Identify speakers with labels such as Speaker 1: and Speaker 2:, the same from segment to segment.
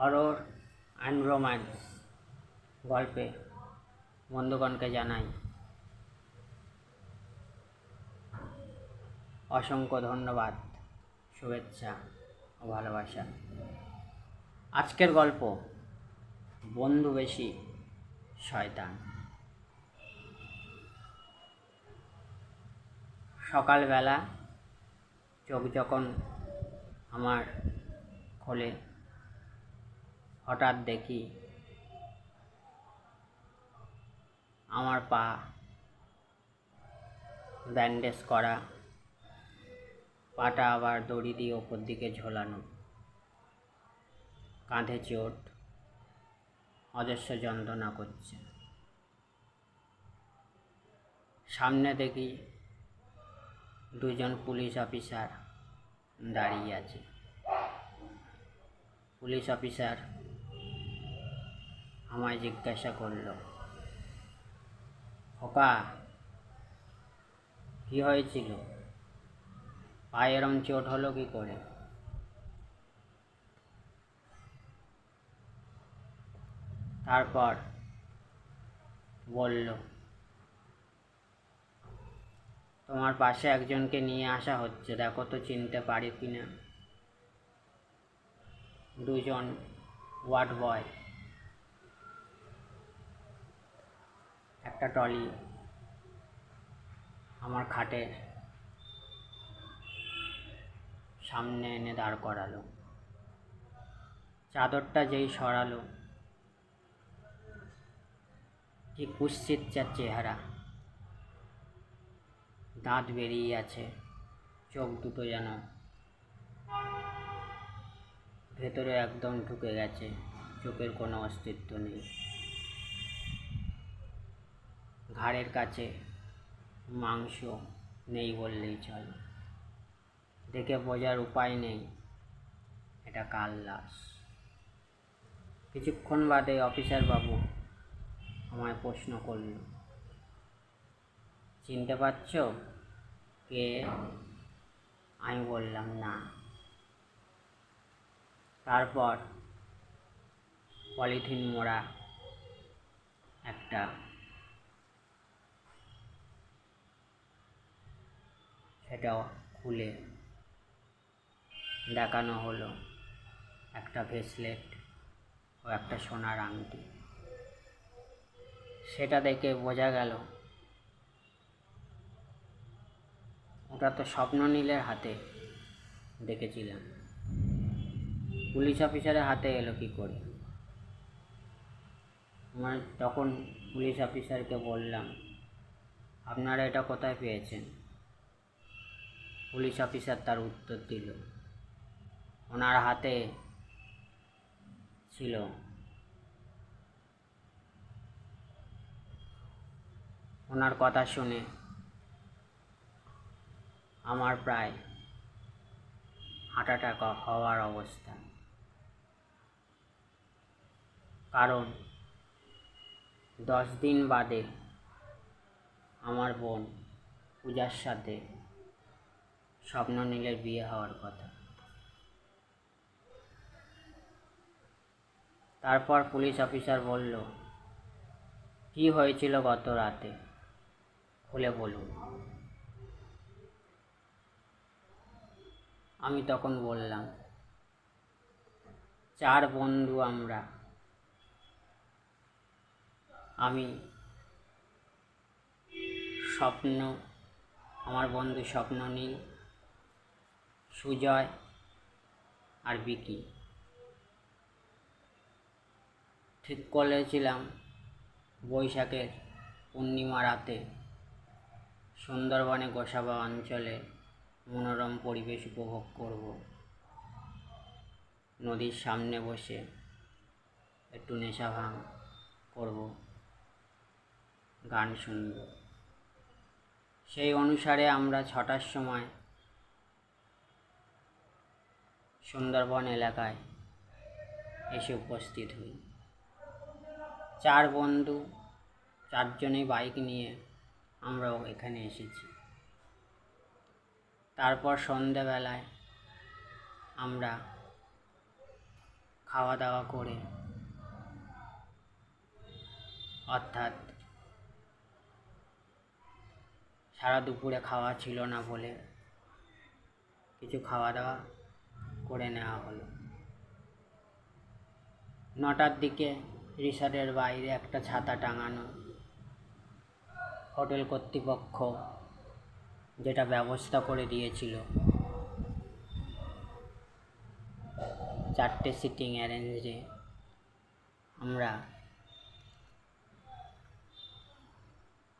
Speaker 1: Horror and romance গল্পে বন্ধুগণকে জানাই অসংখ্য ধন্যবাদ, শুভেচ্ছা ও ভালোবাসা। আজকের গল্প, বন্ধু বেশি শয়তান। সকালবেলা চোখ যখন আমার খোলে হঠাৎ দেখি আমার পা ব্যান্ডেজ করা, পাটা আবার দড়ি দিয়ে ওপর দিকে ঝোলানো, কাঁধে চোট, অজস্র যন্ত্রণা করছে। সামনে দেখি দুজন পুলিশ অফিসার দাঁড়িয়ে আছে। পুলিশ অফিসার আমায় জিজ্ঞাসা করল, খোকা, কি হয়েছিল? পায়ে এরম চোট হলো কি করে? তারপর বলল, তোমার পাশে একজনকে নিয়ে আসা হচ্ছে, দেখো তো চিনতে পারি কিনা। দুজন ওয়ার্ড বয় একটা ট্রলি আমার খাটের সামনে এনে দাঁড় করালো। চাদরটা যেই সরালো, কি কুৎসিত যার চেহারা। দাঁত বেরিয়ে আছে, চোখ দুটো যেন ভেতরে একদম ঢুকে গেছে, চোখের কোনো অস্তিত্ব নেই। ঘাড়ের কাছে মাংস নেই বললেই চলে। দেখে বোঝার উপায় নেই। এটা কাল লাশ কিছুক্ষণ বাদে অফিসার বাবু আমায় প্রশ্ন করল, চিনতে পারছ কে? আমি বললাম, না। তারপর পলিথিন মোড়া একটা সেটাও খুলে দেখানো হলো। একটা ভেসলেট ও একটা সোনার আংটি। সেটা দেখে বোঝা গেল, ওটা তো স্বপ্ন নীলের হাতে দেখেছিলাম। পুলিশ অফিসারের হাতে এলো কি করে? আমার তখন পুলিশ অফিসারকে বললাম, আপনারা এটা কোথায় পেয়েছেন? পুলিশ অফিসার তার উত্তর দিল। ওনার হাতে ছিল ওনার কথা শুনে আমার প্রায় হার্ট অ্যাটাক হওয়ার অবস্থা। কারণ দশ দিন বাদে আমার বোন পূজার সাথে স্বপ্ননীলের বিয়ে হওয়ার কথা। তারপর পুলিশ অফিসার বলল, কি হয়েছিল গত রাতে? খুলে বলুন। আমি তখন বললাম, চার বন্ধু আমরা। আমি, স্বপ্ন, আমার বন্ধু স্বপ্ননীল সুজয় আর বিকি। ঠিক করেছিলাম বৈশাখের পূর্ণিমা রাতে। সুন্দরবনে গোসাবা অঞ্চলে মনোরম পরিবেশ উপভোগ করব। নদীর সামনে বসে একটু নেশা ভাঙ করব, গান শুনব। সেই অনুসারে আমরা ছটার সময় সুন্দরবন এলাকায় এসে উপস্থিত হই। চার বন্ধু, চারজনেই বাইক নিয়ে আমরাও এখানে এসেছি। তারপর সন্ধেবেলায় আমরা খাওয়া দাওয়া করে, অর্থাৎ সারা দুপুরে খাওয়া ছিল না বলে কিছু খাওয়া দাওয়া করে নেওয়া হলো। নটার দিকে রিসর্টের বাইরে একটা ছাতা টাঙানো হোটেল কর্তৃপক্ষ যেটা ব্যবস্থা করে দিয়েছিল। চারটে সিটিং অ্যারেঞ্জে আমরা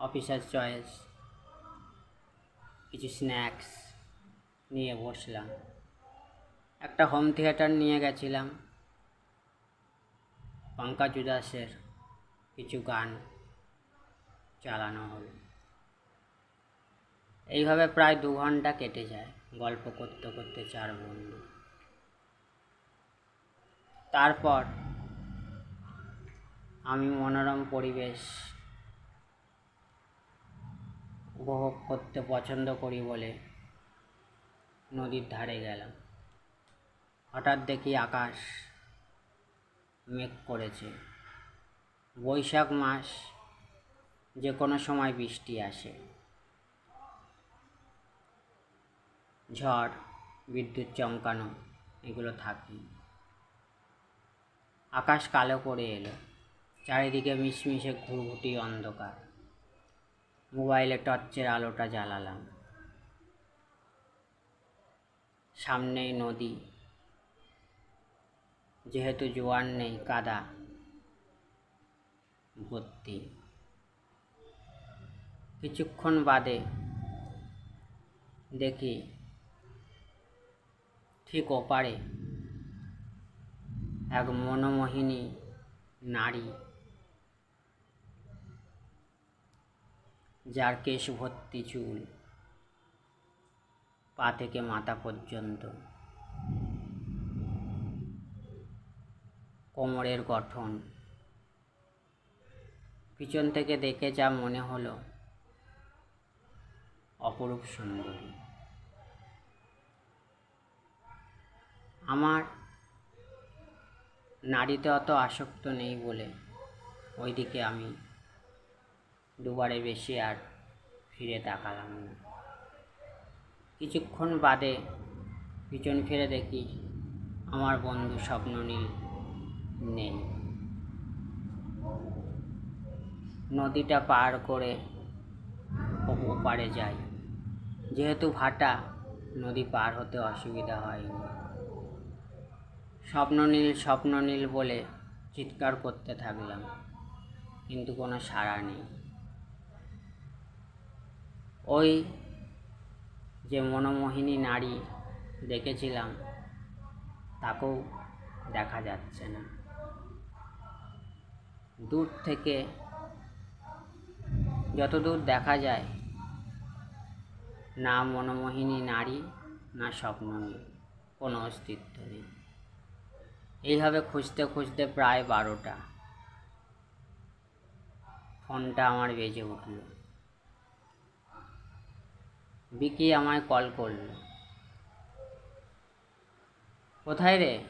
Speaker 1: অফিসার চয়েস, কিছু স্ন্যাক্স নিয়ে বসলাম। একটা হোম থিয়েটার নিয়ে গেছিলাম। পঙ্কজ উদাসের কিছু গান চালানো হলো এইভাবে প্রায় দু ঘণ্টা কেটে যায় গল্প করতে করতে চার বন্ধু। তারপর আমি মনোরম পরিবেশ উপভোগ করতে পছন্দ করি বলে নদীর ধারে গেলাম। হঠাৎ দেখি আকাশ মেঘ করেছে। বৈশাখ মাস, যে কোনো সময় বৃষ্টি আসে। ঝড়, বিদ্যুৎ চমকানো, এগুলো থাকে। আকাশ কালো করে এলো। চারিদিকে মিশমিশে ঘুরঘুটি অন্ধকার। মোবাইলে টর্চের আলোটা জ্বালালাম। সামনেই নদী। যেহেতু জোয়ার নেই, কাদা ভর্তি। কিছুক্ষণ বাদে দেখি ঠিক ওপারে এক মনোমোহিনী নারী যার কেশ ভর্তি চুল, পা থেকে মাথা পর্যন্ত। কোমরের গঠন। পিছন থেকে দেখে যা মনে হলো। অপরূপ সুন্দরী। আমার নারীতে অত আসক্ত নেই বলে ওইদিকে আমি দুবারে বেশি আর ফিরে তাকালাম না। কিছুক্ষণ বাদে পিছন ফিরে দেখি আমার বন্ধু স্বপ্ননীল। নেই। নদীটা পার করে ওপারে যাই। যেহেতু ভাটা, নদী পার হতে অসুবিধা হয়নি। স্বপ্ননীল স্বপ্ননীল বলে চিৎকার করতে থাকলাম, কিন্তু কোনো সাড়া নেই। ওই যে মনোমোহিনী নারী দেখেছিলাম, তাকেও দেখা যাচ্ছে না। দূর থেকে যতদূর দেখা যায়, না মনোমোহিনী নারী, না স্বপ্ননীল কোনো অস্তিত্ব নেই। এইভাবে খুঁজতে খুঁজতে প্রায় বারোটা। ফোনটা আমার বেজে উঠল। বিকি আমায় কল করল। কোথায় রে?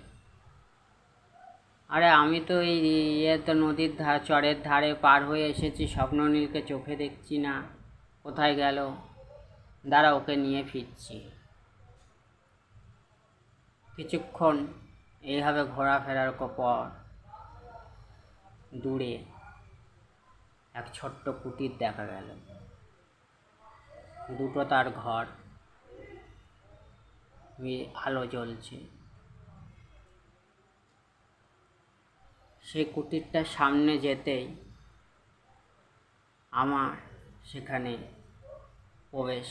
Speaker 1: আরে আমি তো এই ইয়ে তো নদীর ধার চরের ধারে পার হয়ে এসেছি, স্বপ্ননীলকে চোখে দেখছি না। কোথায় গেল? দাঁড়া, ওকে নিয়ে ফিরছি। কিছুক্ষণ এইভাবে ঘোরাফেরার পর দূরে এক ছোট্ট কুটির দেখা গেল। দুটো তার ঘর। আলো জ্বলছে। সেই কুটিরটার সামনে যেতেই আমার সেখানে প্রবেশ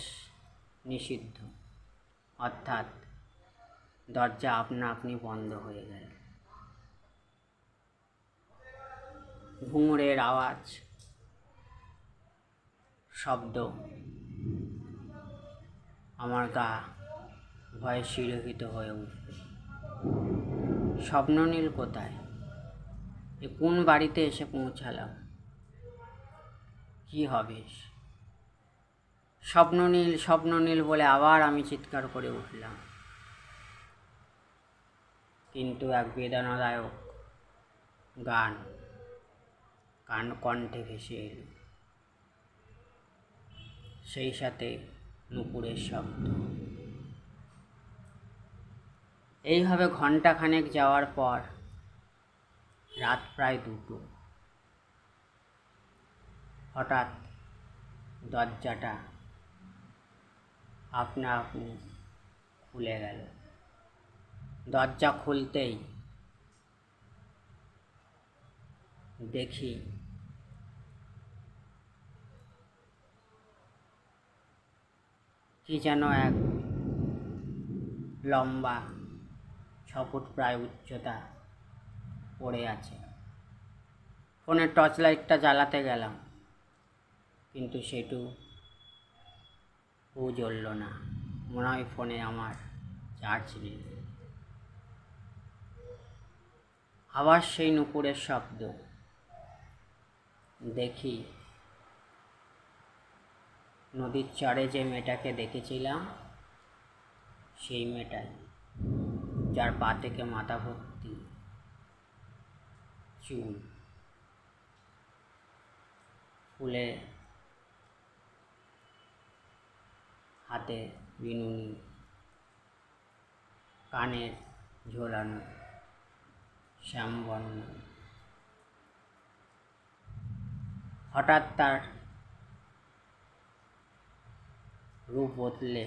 Speaker 1: নিষিদ্ধ। অর্থাৎ দরজা আপনা আপনি বন্ধ হয়ে গেল। ঘুঙুরের আওয়াজ, শব্দ আমার গা ভয়ে শিরোহিত হয়ে উঠল। স্বপ্ননীল কোথায়? এ কোন বাড়িতে এসে পৌঁছালাম? কি হবে? স্বপ্ননীল স্বপ্ননীল বলে আবার আমি চিৎকার করে উঠলাম। কিন্তু এক বেদনাদায়ক গান কান কণ্ঠে ভেসে এলো। সেই সাথে নুপুরের শব্দ। এইভাবে ঘন্টাখানেক যাওয়ার পর রাত প্রায় দুটো। হঠাৎ দরজাটা আপনা আপনি খুলে গেল। দরজা খুলতেই দেখি কি যেন এক লম্বা ছ ফুট প্রায় উচ্চতা পড়ে আছে। ফোনের টর্চ লাইটটা জ্বালাতে গেলাম, কিন্তু সেটু ও জ্বলল না। মনে হয় ফোনে আমার চার্জ নেই। আবার সেই নুপুরের শব্দ। দেখি, নদীর চরে যে মেয়েটাকে দেখেছিলাম, সেই মেয়েটাই, যার পা থেকে মাথা ভর্তি। চুল। ফুলে হাতে বিনুনি কানের ঝোলানো শ্যামবর্ণ হঠাৎ তার রূপ বদলে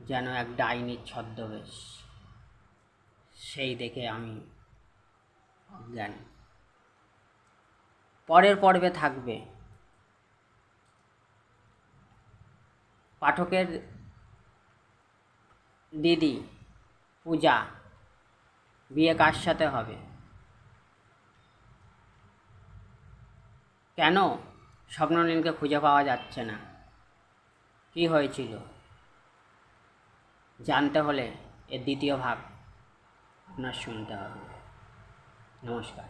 Speaker 1: যেন এক ডাইনির ছদ্মবেশ। সেই দেখে আমি অজ্ঞান পরের পর্বে থাকবে। পাঠকের দিদি, পূজা, বিয়ে কার সাথে হবে? কেন স্বপ্ননীলকে খুঁজে পাওয়া যাচ্ছে না? কি হয়েছিল? জানতে হলে এর দ্বিতীয় ভাগ আপনার শুনতে হবে। নমস্কার